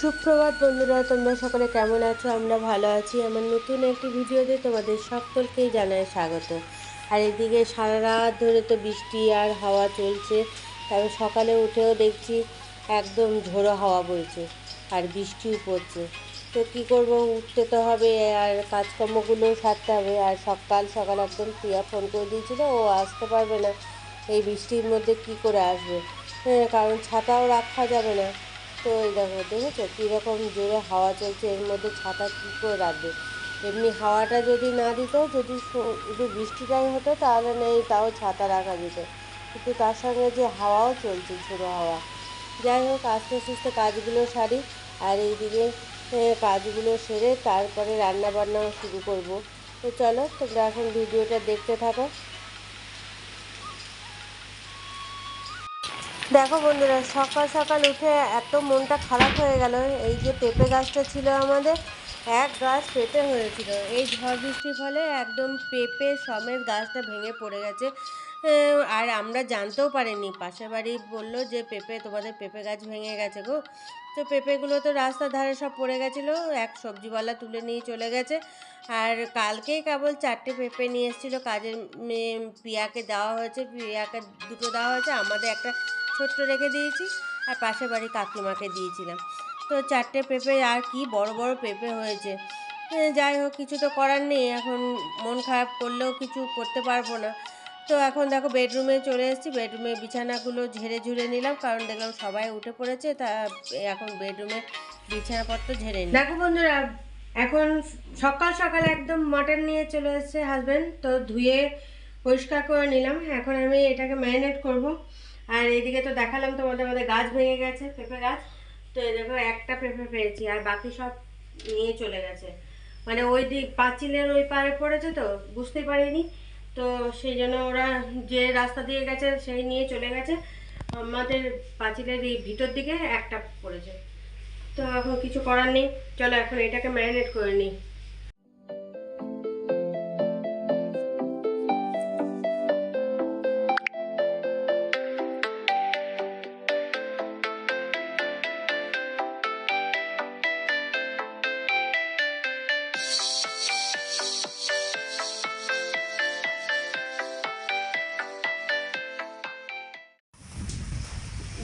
সুপ্রভাত বন্ধুরা তোমরা সকলে কেমন আছো? আমরা ভালো আছি। আমার নতুন একটি ভিডিওতে তোমাদের সকলকেই জানাই স্বাগত। আর এদিকে সারা রাত ধরে তো বৃষ্টি আর হাওয়া চলছে। তারপর সকালে উঠেও দেখছি একদম ঝোড়ো হাওয়া বইছে আর বৃষ্টিও পড়ছে। তো কী করব? উঠতে তো হবে আর কাজকর্মগুলো সারতে হবে। আর সকাল সকাল একদম প্রিয়া ফোন করে দিয়েছিল ও আসতে পারবে না। এই বৃষ্টির মধ্যে কি করে আসবে? হ্যাঁ, কারণ ছাতাও রাখা যাবে না। তো এই দেখো, দেখেছ? কীরকম জোরে হাওয়া চলছে, এর মধ্যে ছাতা কী করে রাখবে? এমনি হাওয়াটা যদি না দিত, যদি শুধু বৃষ্টিটাই হতো, তাহলে নেই, তাও ছাতা রাখা যেত। কিন্তু তার সঙ্গে যে হাওয়াও চলছে ছোটো হাওয়া। যাই হোক, আস্তে আস্তে কাজগুলো সারি, আর এইদিকে কাজগুলো সেরে তারপরে রান্না বান্নাও শুরু করব। তো চলো, তোমরা এখন ভিডিওটা দেখতে থাকো। দেখো বন্ধুরা, সকাল সকাল উঠে এত মনটা খারাপ হয়ে গেল। এই যে পেঁপে গাছটা ছিল আমাদের, এক গাছ পেঁপে হয়েছিল। এই ঝড় বৃষ্টির ফলে একদম পেঁপে সমেত গাছটা ভেঙে পড়ে গেছে। আর আমরা জানতেও পারিনি। পাশের বাড়ি বলল যে, পেঁপে, তোমাদের পেঁপে গাছ ভেঙে গেছে গো। তো পেঁপেগুলো তো রাস্তার ধারে সব পড়ে গেছিল, এক সবজিওয়ালা তুলে নিয়ে চলে গেছে। আর কালকেই কেবল চারটে পেঁপে নিয়ে এসেছিল। কাজের মেয়ে প্রিয়াকে দেওয়া হয়েছে, প্রিয়াকে দুটো দেওয়া হয়েছে। আমাদের একটা ছোট্ট রেখে দিয়েছি আর পাশের বাড়ি কাকিমাকে দিয়েছিলাম। তো চারটে পেঁপে আর কি বড় বড় পেঁপে হয়েছে। যাই হোক, কিছু তো করার নেই। এখন মন খারাপ করলেও কিছু করতে পারব না। তো এখন দেখো, বেডরুমে চলে এসেছি। বেডরুমে বিছানাগুলো ঝেড়ে ঝুড়ে নিলাম। কারণ দেখলাম সবাই উঠে পড়েছে, তা এখন বেডরুমে বিছানাপত্র ঝেড়ে নিই দেখো বন্ধুরা, এখন সকাল সকাল একদম মটন নিয়ে চলে এসেছে হাজব্যান্ড তো ধুয়ে পরিষ্কার করে নিলাম। এখন আমি এটাকে ম্যারিনেট করব। আর এদিকে তো দেখালাম তোমাদের আমাদের গাছ ভেঙে গেছে, পেঁপে গাছ। তো এই দেখো একটা পেঁপে পেয়েছি আর বাকি সব নিয়ে চলে গেছে। মানে ওই দিক পাঁচিলের ওই পারে পড়েছে তো বুঝতে পারিনি। তো সেই জন্য ওরা যে রাস্তা দিয়ে গেছে সেই নিয়ে চলে গেছে। আমাদের পাঁচিলের এই ভিতর দিকে একটা পড়েছে। তো এখন কিছু করার নেই। চলো এখন এটাকে ম্যারিনেট করে নিই।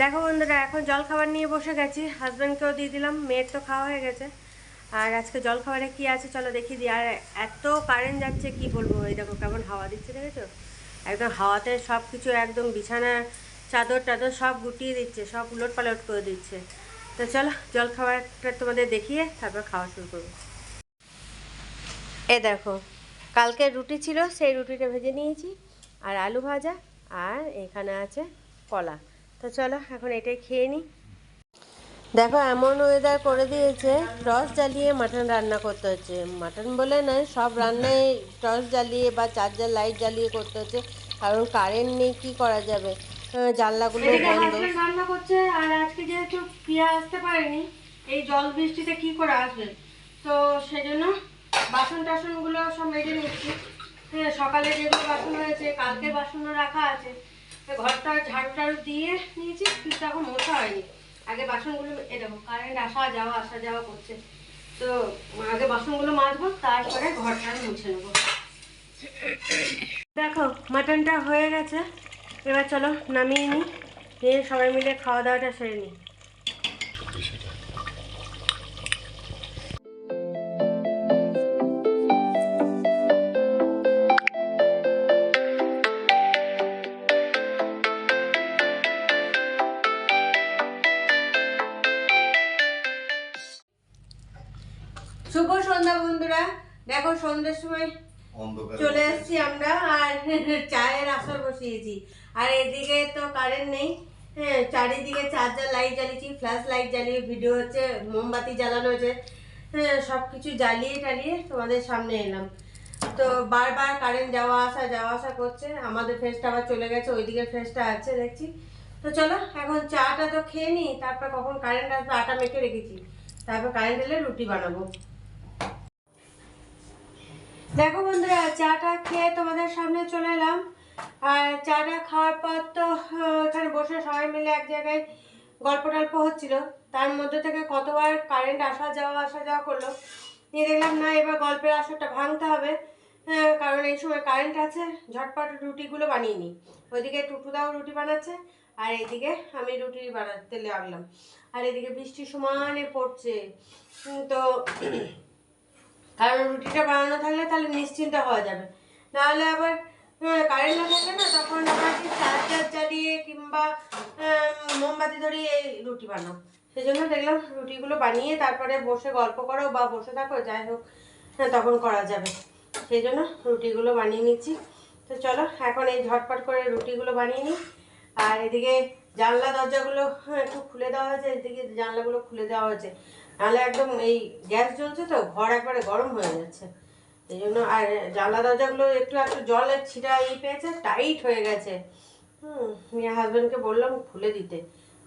দেখো বন্ধুরা, এখন জল খাবার নিয়ে বসে গেছি। হাজব্যান্ডকেও দিয়ে দিলাম, মেয়ের তো খাওয়া হয়ে গেছে। আর আজকে জল খাবারে কি আছে চলো দেখি দিই। আর এত কারেন্ট যাচ্ছে, কি বলব? এই দেখো কেমন হাওয়া দিচ্ছে, দেখেছ? একদম হাওয়াতে সব কিছু একদম বিছানা চাদর টাদর সব গুটিয়ে দিচ্ছে, সব উলট পালট করে দিচ্ছে। তো চলো জল খাবারটা তোমাদের দেখিয়ে তারপর খাওয়া শুরু করব। এ দেখো, কালকে রুটি ছিল, সেই রুটিটা ভেজে নিয়েছি। আর আলু ভাজা, আর এখানে আছে কলা। তো চলো এখন এটাই খেয়ে নিই দেখো এমন ওয়েদার করে দিয়েছে টর্চ জ্বালিয়ে মাটন রান্না করতে হচ্ছে। মাটন বলে নয় সব রান্নায় টর্চ জ্বালিয়ে বা চার্জার লাইট জ্বালিয়ে করতে হচ্ছে। কারণ কারেন্ট নেই কি করা যাবে? জানলাগুলো বন্ধ। রান্না করছে আর আজকে যেহেতু প্রিয়া আসতে পারেনি এই জল বৃষ্টিতে কি করে আসবে? তো সেজন্য বাসন টাসনগুলো সব মেজে নিচ্ছি। হ্যাঁ সকালে যেগুলো বাসন হয়েছে কালকে বাসনও রাখা আছে। ঘরটা ঝাড়ু টাড়ু দিয়ে নিয়েছি কিন্তু এখন মোছা হয়নি। আগে বাসনগুলো এরকম কারেন্ট আসা যাওয়া আসা যাওয়া করছে। তো আগে বাসনগুলো মাজবো, তারপরে ঘরটা মুছে নেব। দেখো মাটনটা হয়ে গেছে। এবার চলো নামিয়ে নিই, নিয়ে সবাই মিলে খাওয়া দাওয়াটা সেরে নিই। সন্ধ্যের সময় চলে এসেছি আমরা আর চায়ের আসর বসিয়েছি। আর এদিকে তো কারেন্ট নেই। হ্যাঁ চারিদিকে চার্জার লাইট জ্বালিয়েছি ফ্ল্যাশ লাইট জ্বালিয়ে ভিডিও হচ্ছে মোমবাতি জ্বালানো হয়েছে। হ্যাঁ সব কিছু জ্বালিয়ে টালিয়ে তোমাদের সামনে এলাম। তো বারবার কারেন্ট যাওয়া আসা যাওয়া আসা করছে। আমাদের ফেসটা আবার চলে গেছে ওইদিকে ফেসটা আছে দেখছি। তো চলো এখন চাটা তো খেয়ে নিই তারপর কখন কারেন্ট আসবে আটা মেখে রেখেছি। তারপর কারেন্ট এলে রুটি বানাবো। দেখো বন্ধুরা, চাটা খেয়ে তোমাদের সামনে চলে এলাম। আর চাটা খাওয়ার পর তো এখানে বসে সবাই মিলে এক জায়গায় গল্প টল্প হচ্ছিল। তার মধ্যে থেকে কতবার কারেন্ট আসা যাওয়া আসা যাওয়া করল, নিয়ে দেখলাম, না, এবার গল্পের আসরটা ভাঙতে হবে। কারণ এই সময় কারেন্ট আছে, ঝটপট রুটিগুলো বানিয়ে নিই। ওইদিকে টুটুদাও রুটি বানাচ্ছে, আর এইদিকে আমি রুটি বানাতে লাগলাম। আর এদিকে বৃষ্টি সমানে পড়ছে। তো কারণ রুটিটা বানানো থাকলে তাহলে নিশ্চিন্ত হওয়া যাবে। নাহলে আবার কারেন্ট না থাকলে না তখন আবার চার্জার চালিয়ে কিংবা মোমবাতি ধরিয়ে রুটি বানাও। সেই জন্য দেখলাম রুটিগুলো বানিয়ে তারপরে বসে গল্প করো বা বসে থাকো যাই হোক হ্যাঁ, তখন করা যাবে। সেই জন্য রুটিগুলো বানিয়ে নিচ্ছি। তো চলো এখন এই ঝটপট করে রুটিগুলো বানিয়ে নিই। আর এদিকে জানলা দরজাগুলো হ্যাঁ, একটু খুলে দেওয়া হয়েছে এদিকে জানলাগুলো খুলে দেওয়া হয়েছে। নাহলে একদম এই গ্যাস জ্বলছে তো, ঘর একবারে গরম হয়ে যাচ্ছে। এই জন্য আর জানলা দরজাগুলো একটু একটু জলের ছিটা ই পেয়েছে, টাইট হয়ে গেছে। হুম, মেয়ে হাজব্যান্ডকে বললাম খুলে দিতে।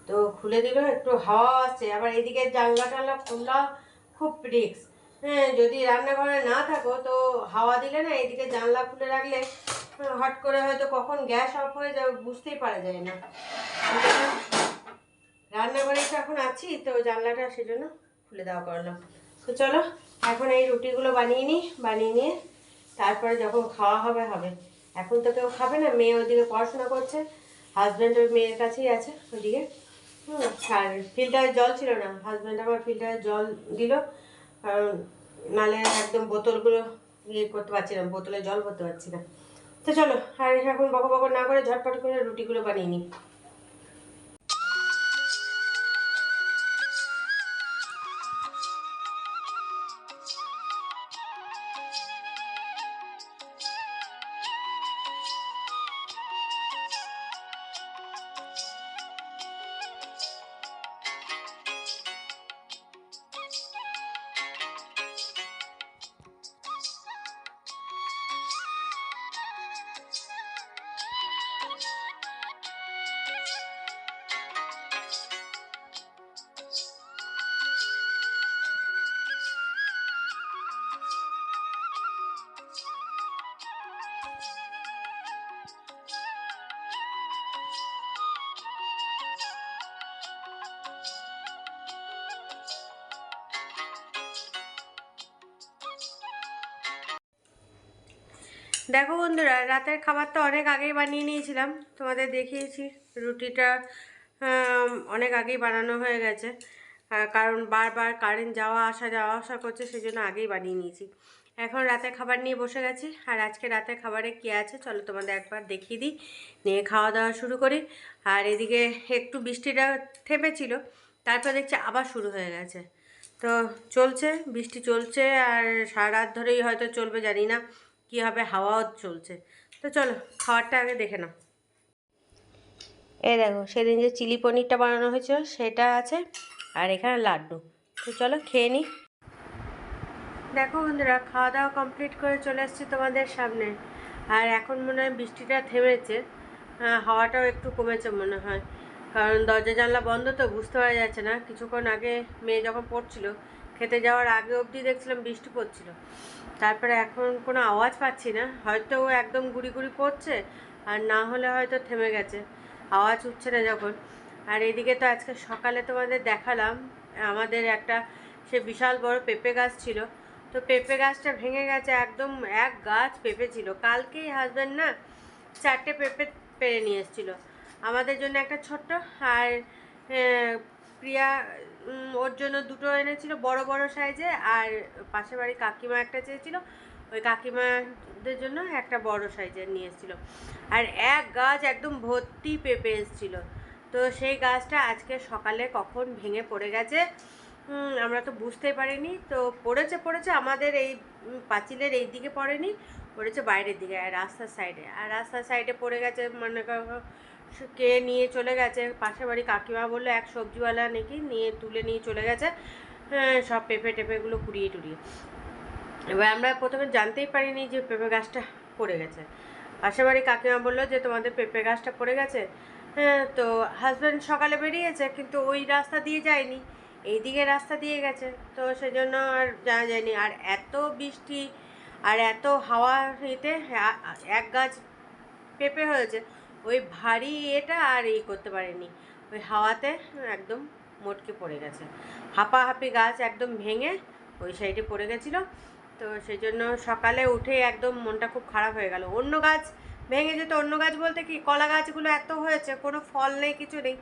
তো খুলে দিল, একটু হাওয়া আসছে। আবার এদিকে জানলা টানলা খোলা খুব রিক্স হ্যাঁ যদি রান্নাঘরে না থাকো তো হাওয়া দিলে না, এদিকে জানলা খুলে রাখলে হট করে হয়তো কখন গ্যাস অফ হয়ে যাবে বুঝতেই পারা যায় না। রান্নাঘরে এখন আছি, তো জানলাটা সেজন্য খুলে দেওয়া করলাম তো চলো, এখন এই রুটিগুলো বানিয়ে নিই, বানিয়ে নিয়ে তারপরে যখন খাওয়া হবে হবে। এখন তো কেউ খাবে না, মেয়ে ওইদিকে পড়াশোনা করছে হাজব্যান্ড ওই মেয়ের কাছেই আছে ওইদিকে। আর ফিল্টারের জল ছিল না হাজব্যান্ড আমার ফিল্টারের জল দিল, কারণ নালে একদম বোতলগুলো ইয়ে করতে পারছি না, বোতলে জল ভরতে পারছি না। তো চলো, আর এখন বকো বকো না করে ঝটপট করে রুটিগুলো বানিয়ে নিই। দেখো বন্ধুরা, রাতের খাবার তো অনেক আগেই বানিয়ে নিয়েছিলাম। তোমাদের দেখিয়েছি, রুটিটা অনেক আগেই বানানো হয়ে গেছে। কারণ বারবার কারেন্ট যাওয়া, আসা যাওয়া, আসা করছে সেই জন্য আগেই বানিয়ে নিয়েছি। এখন রাতের খাবার নিয়ে বসে গেছি। আর আজকে রাতের খাবারে কী আছে, চলো তোমাদের একবার দেখিয়ে দিই। নিয়ে খাওয়া দাওয়া শুরু করি। আর এদিকে একটু বৃষ্টিটা থেমেছিল, তারপর দেখছি আবার শুরু হয়ে গেছে। তো চলছে, বৃষ্টি চলছে, আর সারা রাত ধরেই হয়তো চলবে, জানি না। কী হবে হাওয়াও চলছে। তো চলো খাবারটা আগে দেখে নাও। এই দেখো সেদিন যে চিলি পনিরটা বানানো হয়েছিল সেটা আছে আর এখানে লাড্ডু। তো চলো খেয়ে নিই দেখো বন্ধুরা খাওয়া দাওয়া কমপ্লিট করে চলে এসেছি তোমাদের সামনে। আর এখন মনে হয় বৃষ্টিটা থেমেছে। হাওয়াটাও একটু কমেছে মনে হয়। কারণ দরজা জানলা বন্ধ তো বুঝতে পারা যাচ্ছে না। কিছুক্ষণ আগে মেয়ে যখন পড়ছিল খেতে যাওয়ার আগে অবধি দেখছিলাম বৃষ্টি পড়ছিল। তারপরে এখন কোনো আওয়াজ পাচ্ছি না। হয়তো ও একদম গুড়ি গুড়ি পড়ছে আর না হলে হয়তো থেমে গেছে। আওয়াজ উঠছে না যখন। আর এদিকে তো আজকে সকালে তোমাদের দেখালাম, আমাদের একটা সে বিশাল বড় পেঁপে গাছ ছিল। তো পেঁপে গাছটা ভেঙে গেছে একদম এক গাছ পেঁপে ছিল। কালকেই হাজব্যান্ড না চারটে পেঁপে পেরে নিয়ে এসেছিল। আমাদের জন্য একটা ছোট্ট আর প্রিয়া ওর জন্য দুটো এনেছিল, বড় বড় সাইজে, আর পাশের বাড়ি কাকিমা একটা চেয়েছিল। ওই কাকিমাদের জন্য একটা বড় সাইজের নিয়ে এসেছিল। আর এক গাছ একদম ভর্তি পেঁপে এসেছিল। তো সেই গাছটা আজকে সকালে কখন ভেঙে পড়ে গেছে আমরা তো বুঝতেই পারিনি। তো পড়েছে পড়েছে, আমাদের এই পাঁচিলের এই দিকে পড়েনি। পড়েছে বাইরের দিকে আর রাস্তার সাইডে আর রাস্তার সাইডে পড়ে গেছে মনে করো কে নিয়ে চলে গেছে পাশের বাড়ি কাকিমা বলল এক সবজিওয়ালা নাকি নিয়ে তুলে নিয়ে চলে গেছে হ্যাঁ, সব পেঁপে টেপেগুলো কুড়িয়ে টুড়িয়ে। এবার আমরা প্রথমে জানতেই পারিনি যে পেঁপে গাছটা পড়ে গেছে। পাশের বাড়ি কাকিমা বলল যে তোমাদের পেঁপে গাছটা পড়ে গেছে? হ্যাঁ তো হাজব্যান্ড সকালে বেরিয়েছে কিন্তু ওই রাস্তা দিয়ে যায়নি এইদিকে রাস্তা দিয়ে গেছে। তো সেজন্য আর জানা যায়নি। আর এত বৃষ্টি আর এত হাওয়া এতে এক গাছ পেঁপে হয়েছে, ওই ভারী এটা আর ই করতে পারেনি। ওই হাওয়াতে একদম মোটকে পড়ে গেছে। হাঁপাহাঁপি গাছ একদম ভেঙে ওই সাইডে পড়ে গেছিল। তো সেই জন্য সকালে উঠে একদম মনটা খুব খারাপ হয়ে গেল। অন্য গাছ ভেঙে যেত, অন্য গাছ বলতে কি, কলা গাছগুলো এত হয়েছে, কোনো ফল নেই, কিছু নেই।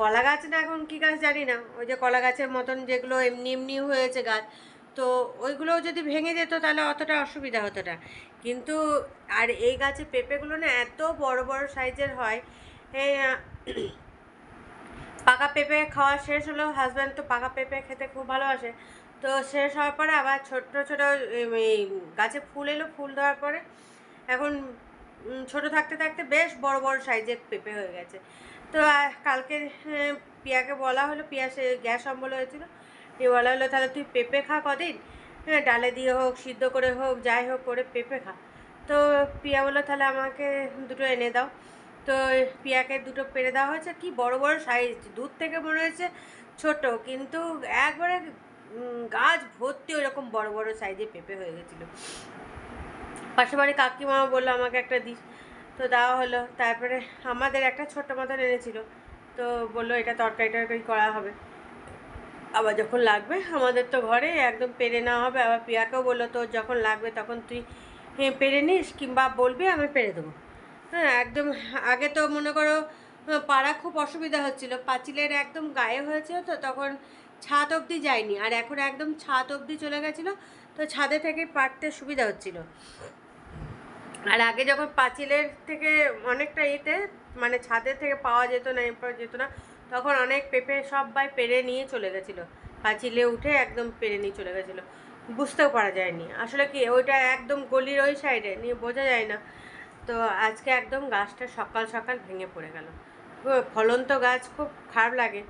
কলা গাছ না এখন কী গাছ জানি না। ওই যে কলা গাছের মতন যেগুলো এমনি এমনি হয়েছে গাছ তো ওইগুলোও যদি ভেঙে যেত তাহলে অতটা অসুবিধা হতো না। কিন্তু আর এই গাছে পেঁপেগুলো না এত বড় বড় সাইজের হয় পাকা পেঁপে খাওয়া শেষ হলেও হাজব্যান্ড তো পাকা পেঁপে খেতে খুব ভালোবাসে। তো শেষ হওয়ার পরে আবার ছোট্ট, ছোট এই গাছে ফুল এলো, ফুল দেওয়ার পরে এখন ছোট থাকতে থাকতে বেশ বড় বড় সাইজের পেঁপে হয়ে গেছে। তো কালকে পিয়াকে বলা হলো, পিয়া সে গ্যাস অম্বল হয়েছিল। দিয়ে বলা হলো তাহলে তুই পেঁপে খা কদিন? হ্যাঁ ডালে দিয়ে হোক, সিদ্ধ করে হোক, যাই হোক করে পেঁপে খা। তো পিয়া বলল, তাহলে আমাকে দুটো এনে দাও। তো পিয়াকে দুটো পেরে দেওয়া হয়েছে, কি বড় বড় সাইজ দূর থেকে মনে হয়েছে ছোট, কিন্তু একবারে গাছ ভর্তি ওরকম বড় বড় সাইজে পেঁপে হয়ে গেছিল। পাশের বাড়ি কাকিমা বলল, আমাকে একটা দিস। তো দেওয়া হলো, তারপরে আমাদের একটা ছোট্ট মতন এনেছিল। তো বলল, এটা তরকারি টরকারি করা হবে। আবার যখন লাগবে আমাদের তো ঘরে একদম পেরে নেওয়া হবে। আবার পিয়াকেও বলল তো যখন লাগবে তখন তুই হ্যাঁ, পেরে নিস কিংবা বলবি আমি পেরে দেবো। হ্যাঁ একদম আগে তো মনে করো আহ, পাড়া খুব অসুবিধা হচ্ছিল। পাঁচিলের একদম গায়ে হয়েছিল তো তখন ছাদ অবধি যায়নি। আর এখন একদম ছাদ অবধি চলে গেছিল তো ছাদে থেকে পারতে সুবিধা হচ্ছিল। আর আগে যখন পাঁচিলের থেকে অনেকটা ইতে মানে ছাদের থেকে পাওয়া যেত না এ পাওয়া যেত না তখন অনেক পেঁপে সবাই পেরে নিয়ে চলে গেছিল। পাঁচিলে উঠে একদম পেরে নিয়ে চলে গেছিল। বুঝতেও পারা যায়নি। আসলে কি ওইটা একদম গলির ওই সাইডে নিয়ে বোঝা যায় না। তো আজকে একদম গাছটা সকাল সকাল ভেঙে পড়ে গেল। ফলন্ত গাছ খুব খারাপ লাগে।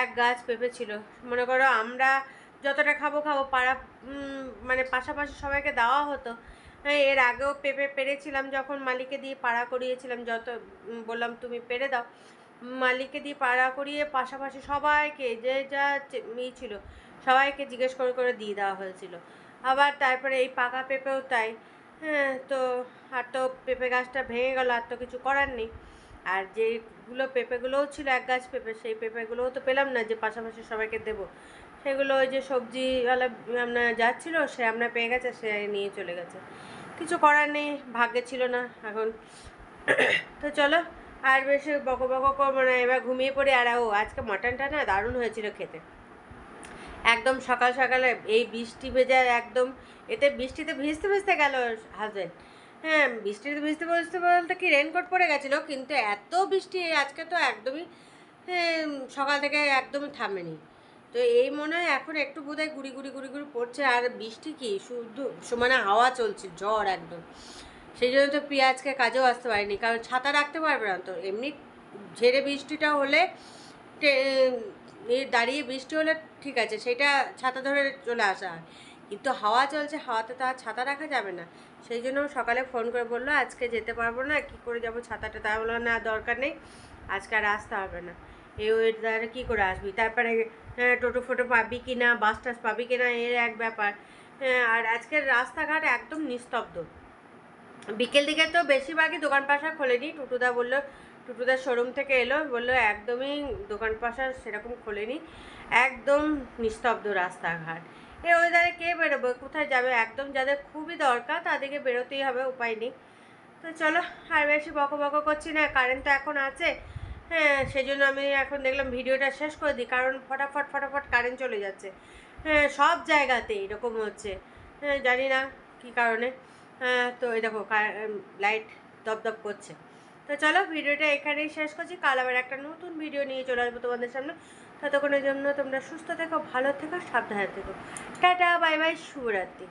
এক গাছ পেঁপে ছিল। মনে করো আমরা যতটা খাব খাব পাড়া মানে পাশাপাশি সবাইকে দেওয়া হতো। হ্যাঁ, এর আগেও পেঁপে পেরেছিলাম যখন মালিকে দিয়ে পাড়া করিয়েছিলাম যত বললাম তুমি পেরে দাও। মালিকে দিয়ে পাড়া করিয়ে পাশাপাশি সবাইকে যে যা ই ছিল, সবাইকে জিজ্ঞেস করে করে দিয়ে দেওয়া হয়েছিল। আবার তারপরে এই পাকা পেঁপেও তাই। হ্যাঁ তো আর তো পেঁপে গাছটা ভেঙে গেল, আর তো কিছু করার নেই। আর যেগুলো পেঁপেগুলোও ছিল, এক গাছ পেঁপে, সেই পেঁপেগুলোও তো পেলাম না, যে পাশাপাশি সবাইকে দেবো। সেগুলো ওই যে সবজিওয়ালা আপনার যাচ্ছিল, সে আপনার পেয়ে গেছে, সে নিয়ে চলে গেছে। কিছু করার নেই, ভাগ্যে ছিল না এখন। তো চলো আর বেশি বকো বকো করব না এবার ঘুমিয়ে পড়ে আর ও আজকে মাটনটা না দারুণ হয়েছিল খেতে। একদম সকাল সকালে এই বৃষ্টি ভেজা একদম এতে বৃষ্টিতে ভিজতে ভিজতে গেল হাজবেন্ড। হ্যাঁ বৃষ্টিতে ভিজতে ভিজতে বলতে কি রেনকোট পরে গেছিল কিন্তু এত বৃষ্টি আজকে তো একদমই হ্যাঁ, সকাল থেকে একদমই থামেনি। তো এই মনে হয় এখন একটু বোধহয় গুড়ি গুড়ি গুড়ি গুড়ি পড়ছে আর বৃষ্টি কি শুধু সমানে হাওয়া চলছে জ্বর একদম। সেই জন্য তো পেঁয়াজকে কাজেও আসতে পারেনি, কারণ ছাতা রাখতে পারবে না তো। এমনি ঝেড়ে বৃষ্টিটা হলে দাঁড়িয়ে বৃষ্টি হলে ঠিক আছে, সেটা ছাতা ধরে চলে আসা হয়। কিন্তু হাওয়া চলছে, হাওয়াতে তো আর ছাতা রাখা যাবে না। সেই জন্য সকালে ফোন করে বলল, আজকে যেতে পারব না, কি করে যাব ছাতাটা? তাই বলল, না, দরকার নেই, আজকে আর আসতে হবে না। এই ওয়েদারে কী করে আসবি? তারপরে হ্যাঁ টোটো ফোটো পাবি কি না বাস টাস পাবি কি না এর এক ব্যাপার। হ্যাঁ আর আজকের রাস্তাঘাট একদম নিস্তব্ধ। বিকেল দিকে তো বেশিরভাগই দোকান পাশা খোলেনি। টুটুদা বলল, টুটুদার শোরুম থেকে এলো, বলল একদমই দোকান পাশা সেরকম খোলেনি। একদম নিস্তব্ধ রাস্তাঘাট। এ ওয়েদারে কে বেরোবে, কোথায় যাবে, একদম যাদের খুবই দরকার তাদেরকে বেরোতেই হবে, উপায় নেই। তো চলো, আর বেশি বকো বকো করছি না কারেন্ট তো এখন আছে। হ্যাঁ সেই জন্য আমি এখন দেখলাম ভিডিওটা শেষ করে দিই, কারণ ফটাফট ফটাফট কারেন্ট চলে যাচ্ছে। হ্যাঁ সব জায়গাতে এরকম হচ্ছে। হ্যাঁ জানি না কী কারণে। তো এই দেখো লাইট দপদপ করছে। তো চলো, ভিডিওটা এখানেই শেষ করছি। কাল আবার একটা নতুন ভিডিও নিয়ে চলে আসব তোমাদের সামনে। ততক্ষণের জন্য তোমরা সুস্থ থেকো, ভালো থেকো, সাবধানে থেকো। টাটা বাই বাই শুভরাত্রি।